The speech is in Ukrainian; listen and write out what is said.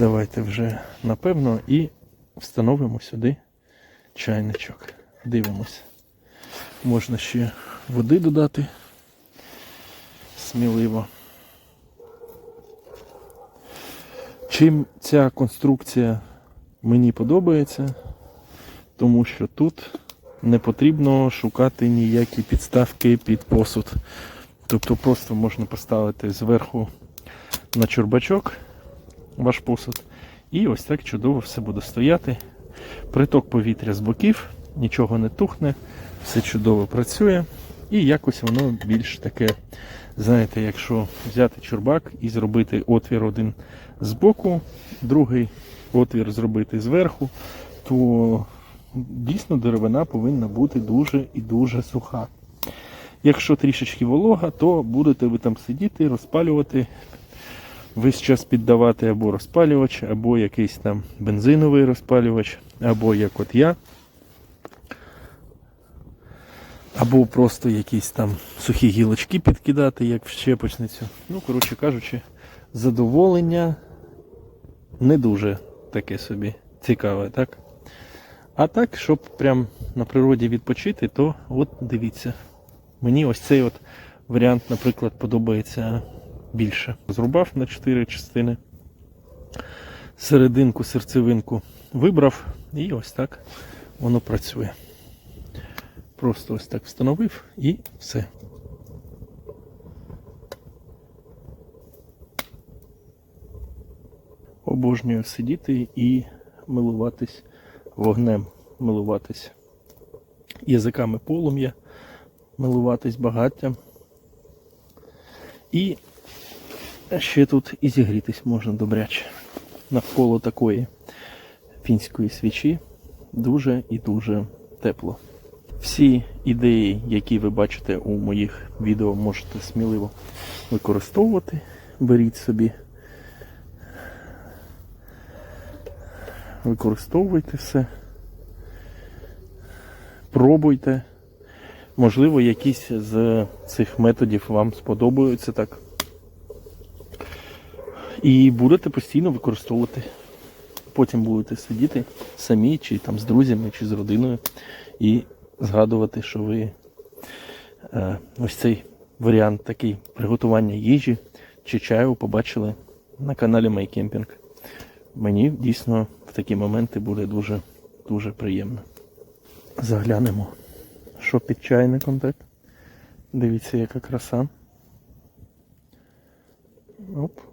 давайте вже напевно і встановимо сюди чайничок. Дивимось. Можна ще води додати сміливо. Чим ця конструкція мені подобається, тому що тут не потрібно шукати ніякі підставки під посуд. Тобто просто можна поставити зверху на чурбачок ваш посуд. І ось так чудово все буде стояти. Приток повітря з боків, нічого не тухне, все чудово працює. І якось воно більш таке, знаєте, якщо взяти чурбак і зробити отвір один з боку, другий отвір зробити зверху, то дійсно деревина повинна бути дуже і дуже суха. Якщо трішечки волога, то будете ви там сидіти, розпалювати, весь час піддавати або розпалювач, або якийсь там бензиновий розпалювач, або як от я, або просто якісь там сухі гілочки підкидати, як в щепочницю. Ну, коротше кажучи, задоволення не дуже таке собі цікаве, так? А так, щоб прям на природі відпочити, то от дивіться. Мені ось цей от варіант, наприклад, подобається більше. Зрубав на 4 частини. Серединку, серцевинку вибрав і ось так воно працює. Просто ось так встановив і все. Обожнюю сидіти і милуватись вогнем, милуватись язиками полум'я, милуватись багаттям. І ще тут і зігрітись можна добряче. Навколо такої фінської свічі дуже і дуже тепло. Всі ідеї, які ви бачите у моїх відео, можете сміливо використовувати. Беріть собі. Використовуйте все. Пробуйте. Можливо, якісь з цих методів вам сподобаються так. І будете постійно використовувати. Потім будете сидіти самі, чи там з друзями, чи з родиною, і згадувати, що ви е, ось цей варіант такий приготування їжі чи чаю побачили на каналі MyCamping. Мені дійсно в такі моменти буде дуже дуже приємно. Заглянемо, що під чайником так. Дивіться, яка краса. Оп.